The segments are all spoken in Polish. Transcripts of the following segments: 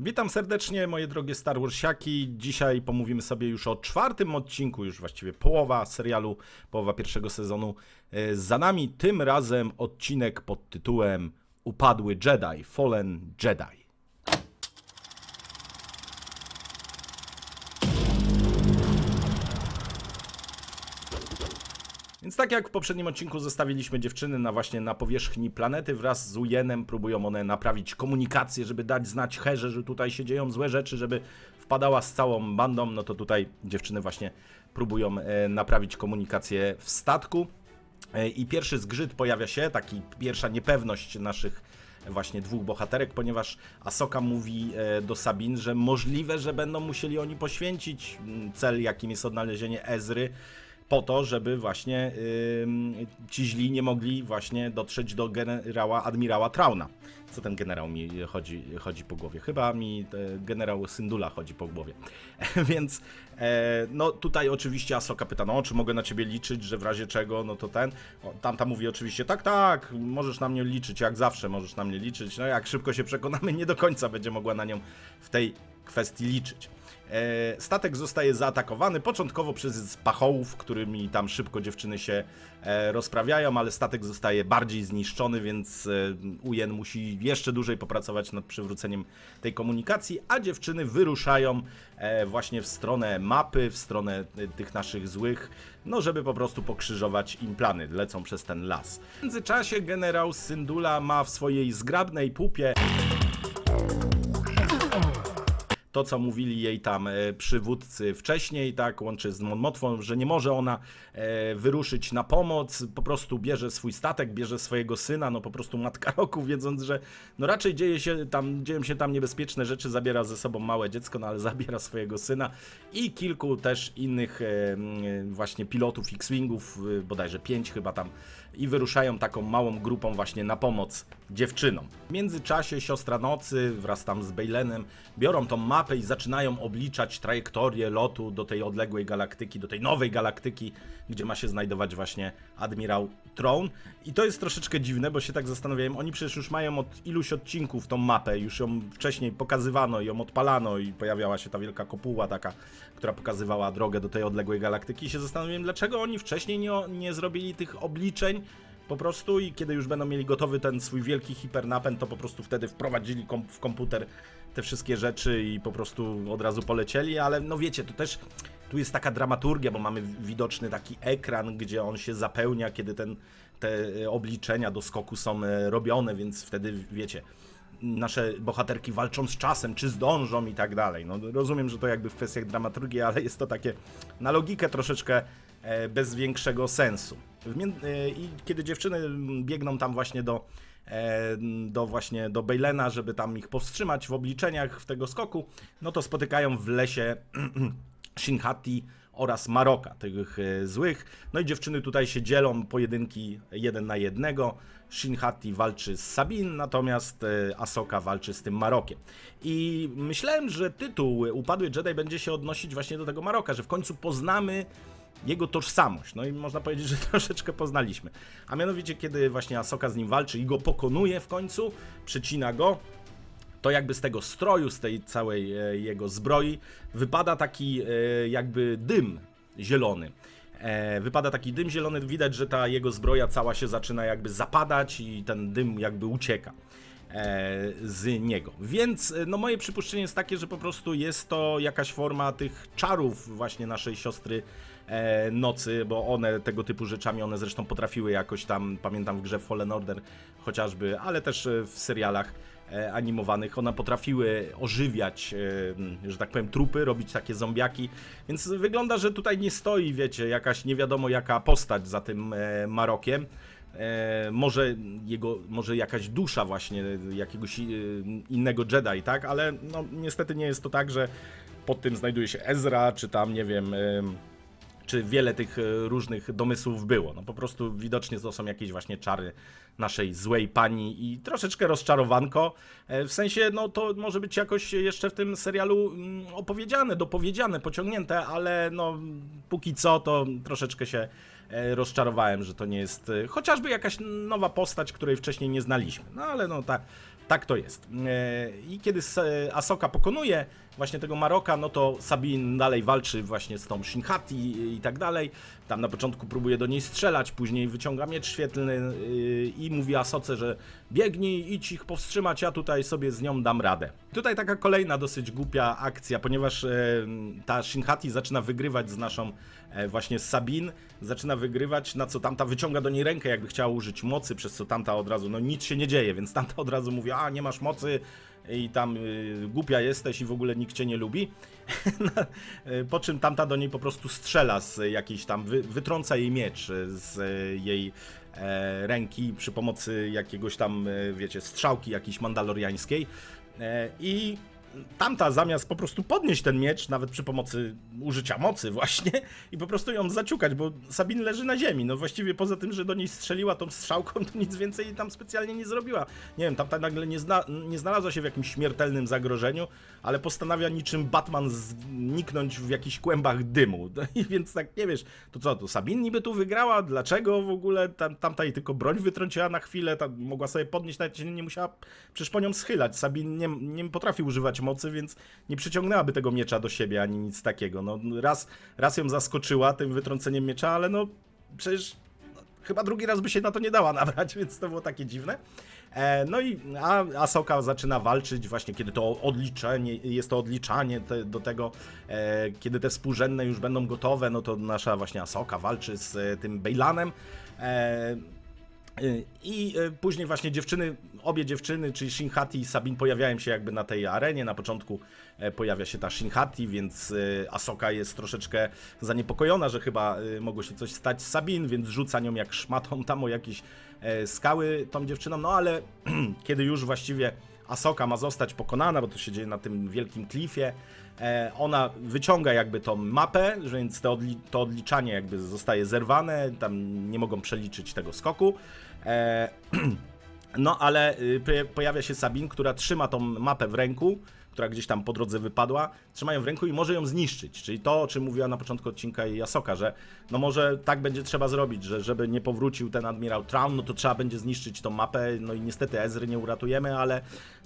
Witam serdecznie, moje drogie Star Warsiaki. Dzisiaj pomówimy sobie już o czwartym odcinku, już właściwie połowa serialu, połowa pierwszego sezonu. e, Za nami tym razem odcinek pod tytułem Upadły Jedi, Fallen Jedi. Więc tak jak w poprzednim odcinku zostawiliśmy dziewczyny na właśnie na powierzchni planety wraz z Ujenem, próbują one naprawić komunikację, żeby dać znać Herze, że tutaj się dzieją złe rzeczy, żeby wpadała z całą bandą, no to tutaj dziewczyny właśnie próbują e, naprawić komunikację w statku. E, I pierwszy zgrzyt pojawia się, taki pierwsza niepewność naszych właśnie dwóch bohaterek, ponieważ Asoka mówi e, do Sabin, że możliwe, że będą musieli oni poświęcić cel, jakim jest odnalezienie Ezry, po to, żeby właśnie ym, ci źli nie mogli właśnie dotrzeć do generała admirała Trauna. Co ten generał mi chodzi, chodzi po głowie? Chyba mi e, generał Syndula chodzi po głowie. Więc e, no tutaj oczywiście Asoka pyta, no czy mogę na ciebie liczyć, że w razie czego, no to ten. O, tamta mówi oczywiście, tak, tak, możesz na mnie liczyć, jak zawsze możesz na mnie liczyć. No jak szybko się przekonamy, nie do końca będzie mogła na nią w tej kwestii liczyć. E, Statek zostaje zaatakowany początkowo przez pachołów, którymi tam szybko dziewczyny się e, rozprawiają, ale statek zostaje bardziej zniszczony, więc e, Ujen musi jeszcze dłużej popracować nad przywróceniem tej komunikacji, a dziewczyny wyruszają właśnie w stronę mapy, w stronę tych naszych złych, no żeby po prostu pokrzyżować im plany, lecą przez ten las. W międzyczasie generał Syndula ma w swojej zgrabnej pupie to, co mówili jej tam e, przywódcy wcześniej, tak, łączy z Mon Motwą, że nie może ona e, wyruszyć na pomoc, po prostu bierze swój statek, bierze swojego syna, no po prostu matka roku, wiedząc, że no raczej dzieje się tam, dzieją się tam niebezpieczne rzeczy, zabiera ze sobą małe dziecko, no ale zabiera swojego syna i kilku też innych e, właśnie pilotów X-Wingów, bodajże pięć chyba tam, i wyruszają taką małą grupą właśnie na pomoc dziewczynom. W międzyczasie siostra nocy wraz tam z Bejlenem biorą tą mapę i zaczynają obliczać trajektorię lotu do tej odległej galaktyki, do tej nowej galaktyki, gdzie ma się znajdować właśnie admirał Tron. I to jest troszeczkę dziwne, bo się tak zastanawiałem, oni przecież już mają od iluś odcinków tą mapę, już ją wcześniej pokazywano, ją odpalano i pojawiała się ta wielka kopuła taka, która pokazywała drogę do tej odległej galaktyki i się zastanawiałem, dlaczego oni wcześniej nie, nie zrobili tych obliczeń, po prostu i kiedy już będą mieli gotowy ten swój wielki hipernapęd, to po prostu wtedy wprowadzili kom w komputer te wszystkie rzeczy i po prostu od razu polecieli, ale no wiecie, to też tu jest taka dramaturgia, bo mamy widoczny taki ekran, gdzie on się zapełnia, kiedy ten, te e, obliczenia do skoku są e, robione, więc wtedy wiecie, nasze bohaterki walczą z czasem, czy zdążą i tak dalej. No, rozumiem, że to jakby w kwestiach dramaturgii, ale jest to takie na logikę troszeczkę e, bez większego sensu. E, I kiedy dziewczyny biegną tam właśnie do, e, do właśnie do Bejlena, żeby tam ich powstrzymać w obliczeniach w tego skoku, no to spotykają w lesie Shinhati oraz Maroka, tych e, złych. No i dziewczyny tutaj się dzielą pojedynki jeden na jednego. Shinhati walczy z Sabin, natomiast Asoka walczy z tym Marokiem. I myślałem, że tytuł Upadły Jedi będzie się odnosić właśnie do tego Maroka, że w końcu poznamy jego tożsamość. No i można powiedzieć, że troszeczkę poznaliśmy. A mianowicie, kiedy właśnie Asoka z nim walczy i go pokonuje w końcu, przecina go, to jakby z tego stroju, z tej całej e, jego zbroi wypada taki e, jakby dym zielony. E, wypada taki dym zielony, widać, że ta jego zbroja cała się zaczyna jakby zapadać i ten dym jakby ucieka z niego. Więc no moje przypuszczenie jest takie, że po prostu jest to jakaś forma tych czarów właśnie naszej siostry nocy, bo one tego typu rzeczami, one zresztą potrafiły jakoś tam, pamiętam w grze Fallen Order chociażby, ale też e, w serialach e, animowanych, one potrafiły ożywiać, e, że tak powiem, trupy, robić takie zombiaki, więc wygląda, że tutaj nie stoi, wiecie, jakaś nie wiadomo jaka postać za tym e, Marokiem. E, może jego, może jakaś dusza właśnie jakiegoś e, innego Jedi, tak? Ale no niestety nie jest to tak, że pod tym znajduje się Ezra, czy tam, nie wiem, em, czy wiele tych e, różnych domysłów było. No po prostu widocznie to są jakieś właśnie czary naszej złej pani i troszeczkę rozczarowanko. E, W sensie, no to może być jakoś jeszcze w tym serialu mm, opowiedziane, dopowiedziane, pociągnięte, ale no póki co to troszeczkę się e, rozczarowałem, że to nie jest chociażby jakaś nowa postać, której wcześniej nie znaliśmy. No ale no ta Tak to jest. I kiedy Asoka pokonuje właśnie tego Maroka, no to Sabin dalej walczy właśnie z tą Shinhati i tak dalej. Tam na początku próbuje do niej strzelać, później wyciąga miecz świetlny y, i mówi Asoce, że biegnij, idź ich powstrzymać, ja tutaj sobie z nią dam radę. Tutaj taka kolejna dosyć głupia akcja, ponieważ e, ta Shinhati zaczyna wygrywać z naszą e, właśnie Sabin, zaczyna wygrywać, na co tamta wyciąga do niej rękę, jakby chciała użyć mocy, przez co tamta od razu, no nic się nie dzieje, więc tamta od razu mówi, a nie masz mocy i tam y, głupia jesteś i w ogóle nikt cię nie lubi. Y, po czym tamta do niej po prostu strzela z jakiejś tam, wy, wytrąca jej miecz z jej e, ręki przy pomocy jakiegoś tam, e, wiecie, strzałki jakiejś mandaloriańskiej. E, I tamta zamiast po prostu podnieść ten miecz, nawet przy pomocy użycia mocy właśnie, i po prostu ją zaciukać, bo Sabin leży na ziemi. No właściwie poza tym, że do niej strzeliła tą strzałką, to nic więcej tam specjalnie nie zrobiła. Nie wiem, tamta nagle nie, zna, nie znalazła się w jakimś śmiertelnym zagrożeniu, ale postanawia niczym Batman zniknąć w jakichś kłębach dymu. No I więc tak, nie wiesz, to co, to Sabin niby tu wygrała? Dlaczego w ogóle? Tam, tamta jej tylko broń wytrąciła na chwilę, tam mogła sobie podnieść, nawet się nie musiała przecież po nią schylać. Sabin nie, nie potrafi używać mocy, więc nie przyciągnęłaby tego miecza do siebie, ani nic takiego. No raz, raz ją zaskoczyła tym wytrąceniem miecza, ale no przecież no, chyba drugi raz by się na to nie dała nabrać, więc to było takie dziwne. E, no i a Asoka zaczyna walczyć właśnie, kiedy to odliczenie, jest to odliczanie te, do tego, e, kiedy te współrzędne już będą gotowe, no to nasza właśnie Asoka walczy z e, tym Bejlanem. E, I y, później właśnie dziewczyny, obie dziewczyny, czyli Shinhati i Sabin pojawiają się jakby na tej arenie. Na początku e, pojawia się ta Shinhati, więc y, Asoka jest troszeczkę zaniepokojona, że chyba mogło się coś stać z Sabin, więc rzuca nią jak szmatą tam o jakieś e, skały tą dziewczyną. No ale kiedy już właściwie Asoka ma zostać pokonana, bo to się dzieje na tym wielkim klifie, e, ona wyciąga jakby tą mapę, więc to, odli to odliczanie jakby zostaje zerwane, tam nie mogą przeliczyć tego skoku. E, no ale y, poja- pojawia się Sabin, która trzyma tą mapę w ręku, która gdzieś tam po drodze wypadła, trzyma ją w ręku i może ją zniszczyć. Czyli to, o czym mówiła na początku odcinka Jasoka, że no może tak będzie trzeba zrobić, że żeby nie powrócił ten admirał Traun, no to trzeba będzie zniszczyć tą mapę, no i niestety Ezry nie uratujemy, ale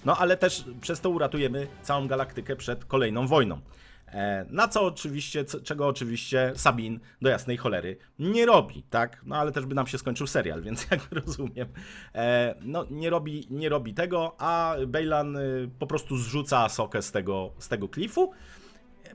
no ale też przez to uratujemy całą galaktykę przed kolejną wojną. E, Na co oczywiście, czego oczywiście Sabin do jasnej cholery nie robi, tak? No ale też by nam się skończył serial, więc jakby rozumiem. E, No nie robi, nie robi tego, a Bejlan y, po prostu zrzuca Asokę z tego, z tego klifu.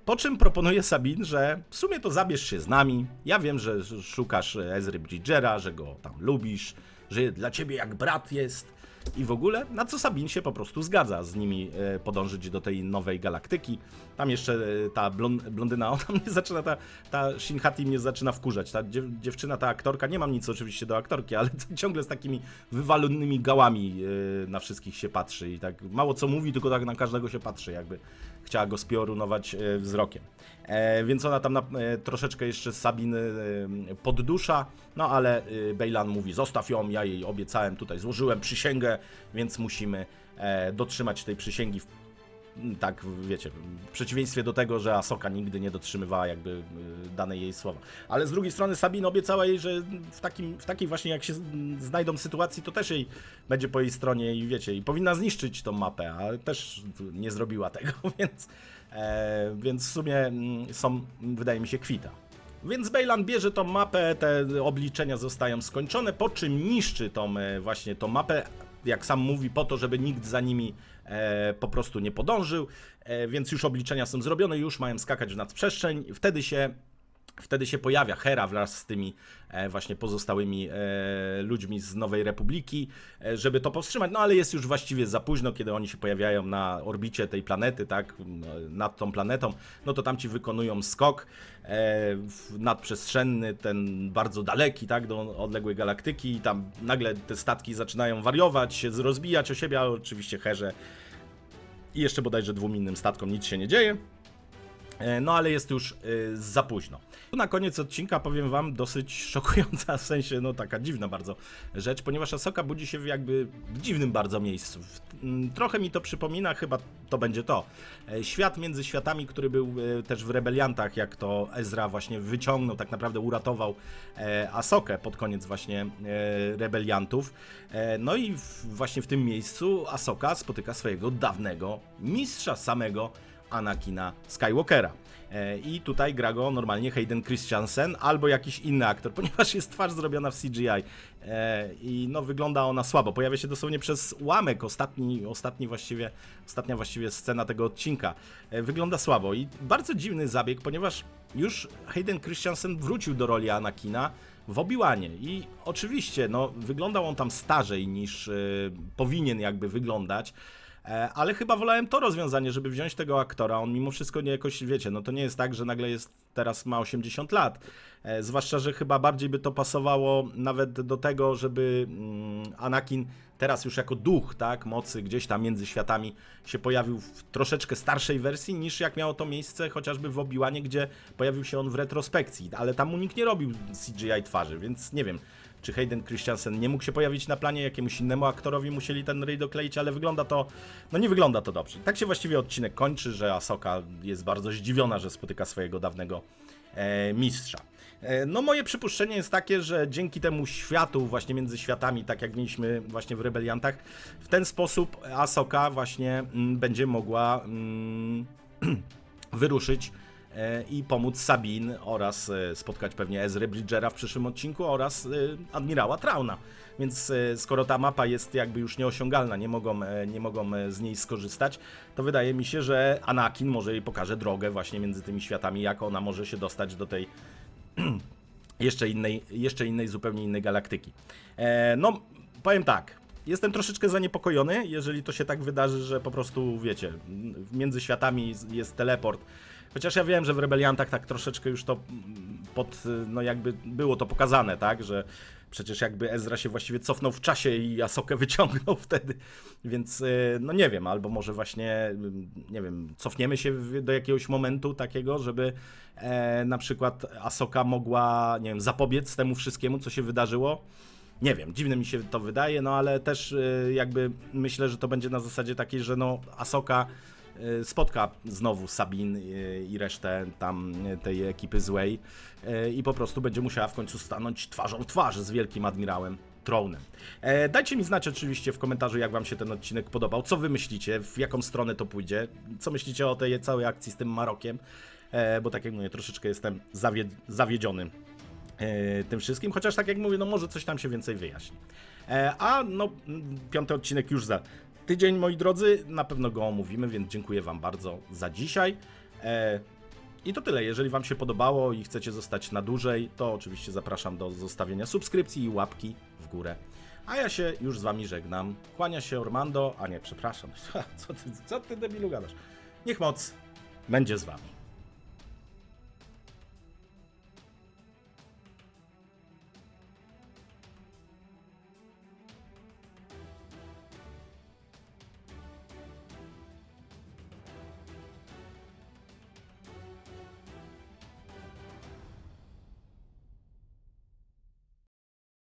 Po czym proponuje Sabin, że w sumie to zabierz się z nami. Ja wiem, że szukasz Ezry Bridgera, że go tam lubisz, że dla ciebie jak brat jest i w ogóle. Na co Sabin się po prostu zgadza z nimi e, podążyć do tej nowej galaktyki. Tam jeszcze e, ta blon, blondyna, ona mnie zaczyna, ta, ta Shinhati mnie zaczyna wkurzać. Ta dziew, dziewczyna, ta aktorka, nie mam nic oczywiście do aktorki, ale ciągle z takimi wywalonymi gałami e, na wszystkich się patrzy i tak mało co mówi, tylko tak na każdego się patrzy, jakby chciała go spiorunować e, wzrokiem. E, więc ona tam na, e, troszeczkę jeszcze Sabiny poddusza, no ale Bejlan mówi, zostaw ją, ja jej obiecałem, tutaj złożyłem przysięgę, więc musimy dotrzymać tej przysięgi tak, wiecie, w przeciwieństwie do tego, że Asoka nigdy nie dotrzymywała jakby y, danej jej słowa. Ale z drugiej strony Sabina obiecała jej, że w, takim, w takiej właśnie jak się znajdą sytuacji, to też jej będzie po jej stronie i wiecie, i powinna zniszczyć tą mapę, ale też nie zrobiła tego, więc, e, więc w sumie mm, są, wydaje mi się, kwita. Więc Bejlan bierze tą mapę, te obliczenia zostają skończone, po czym niszczy tą e, właśnie tą mapę, jak sam mówi, po to, żeby nikt za nimi e, po prostu nie podążył, e, więc już obliczenia są zrobione, już mają skakać w nadprzestrzeń, wtedy się Wtedy się pojawia Hera wraz z tymi e, właśnie pozostałymi e, ludźmi z Nowej Republiki, e, żeby to powstrzymać. No ale jest już właściwie za późno, kiedy oni się pojawiają na orbicie tej planety, tak, nad tą planetą. No to tamci wykonują skok nadprzestrzenny, ten bardzo daleki, tak, do odległej galaktyki. I tam nagle te statki zaczynają wariować, się rozbijać o siebie, ale oczywiście Herze i jeszcze bodajże dwóm innym statkom nic się nie dzieje. E, No ale jest już y, za późno. Tu na koniec odcinka powiem wam dosyć szokująca, w sensie no taka dziwna bardzo rzecz, ponieważ Asoka budzi się w jakby w dziwnym bardzo miejscu. W- m, Trochę mi to przypomina, chyba to będzie to. e, Świat między światami, który był e, też w Rebeliantach, jak to Ezra właśnie wyciągnął, tak naprawdę uratował e, Asokę pod koniec właśnie e, Rebeliantów. E, No i właśnie w tym miejscu Asoka spotyka swojego dawnego mistrza samego Anakina Skywalkera. E, I tutaj gra go normalnie Hayden Christensen albo jakiś inny aktor, ponieważ jest twarz zrobiona w CGI. E, I no wygląda ona słabo. Pojawia się dosłownie przez ułamek, ostatni, ostatni właściwie, ostatnia właściwie scena tego odcinka. E, Wygląda słabo i bardzo dziwny zabieg, ponieważ już Hayden Christensen wrócił do roli Anakina w Obi-Wanie i oczywiście no, wyglądał on tam starzej niż powinien jakby wyglądać. E, Ale chyba wolałem to rozwiązanie, żeby wziąć tego aktora. On mimo wszystko nie jakoś, wiecie, no to nie jest tak, że nagle jest teraz ma 80 lat. E, Zwłaszcza, że chyba bardziej by to pasowało nawet do tego, żeby mm, Anakin teraz już jako duch, tak, mocy gdzieś tam między światami się pojawił w troszeczkę starszej wersji, niż jak miało to miejsce chociażby w Obi-Wanie, gdzie pojawił się on w retrospekcji. Ale tam mu nikt nie robił CGI twarzy, więc nie wiem czy Hayden Christensen nie mógł się pojawić na planie, jakiemuś innemu aktorowi musieli ten ryj dokleić, ale wygląda to, no nie wygląda to dobrze. Tak się właściwie odcinek kończy, że Asoka jest bardzo zdziwiona, że spotyka swojego dawnego e, mistrza. E, No moje przypuszczenie jest takie, że dzięki temu światu, właśnie między światami, tak jak mieliśmy właśnie w Rebeliantach, w ten sposób Asoka właśnie mm, będzie mogła mm, wyruszyć e, i pomóc Sabin oraz e, spotkać pewnie Ezry Bridgera w przyszłym odcinku oraz admirała Trauna. Więc skoro ta mapa jest jakby już nieosiągalna, nie mogą, nie mogą z niej skorzystać, to wydaje mi się, że Anakin może jej pokaże drogę właśnie między tymi światami, jak ona może się dostać do tej jeszcze innej, jeszcze innej, zupełnie innej galaktyki. E, no, powiem tak. Jestem troszeczkę zaniepokojony, jeżeli to się tak wydarzy, że po prostu, wiecie, między światami jest teleport. Chociaż ja wiem, że w Rebeliantach tak troszeczkę już to mm, pod, no jakby było to pokazane, tak, że przecież jakby Ezra się właściwie cofnął w czasie i Asokę wyciągnął wtedy, więc y, no nie wiem, albo może właśnie, y, nie wiem, cofniemy się do jakiegoś momentu takiego, żeby e, na przykład Asoka mogła, nie wiem, zapobiec temu wszystkiemu, co się wydarzyło. Nie wiem, dziwne mi się to wydaje, no ale też y, jakby myślę, że to będzie na zasadzie takiej, że no Asoka spotka znowu Sabin y, i resztę tam y, tej ekipy złej. I po prostu będzie musiała w końcu stanąć twarzą w twarz z wielkim admirałem Tronem. E, dajcie mi znać oczywiście w komentarzu, jak wam się ten odcinek podobał, co wy myślicie, w jaką stronę to pójdzie, co myślicie o tej całej akcji z tym Marokiem, e, bo tak jak mówię, troszeczkę jestem zawie- zawiedziony e, tym wszystkim, chociaż tak jak mówię, no może coś tam się więcej wyjaśni. E, a no, piąty odcinek już za tydzień, moi drodzy, na pewno go omówimy, więc dziękuję wam bardzo za dzisiaj. E, i to tyle. Jeżeli Wam się podobało i chcecie zostać na dłużej, to oczywiście zapraszam do zostawienia subskrypcji i łapki w górę. A ja się już z Wami żegnam. Kłania się Ormando, a nie, przepraszam. Co ty, co ty debilu gadasz? Niech moc będzie z Wami.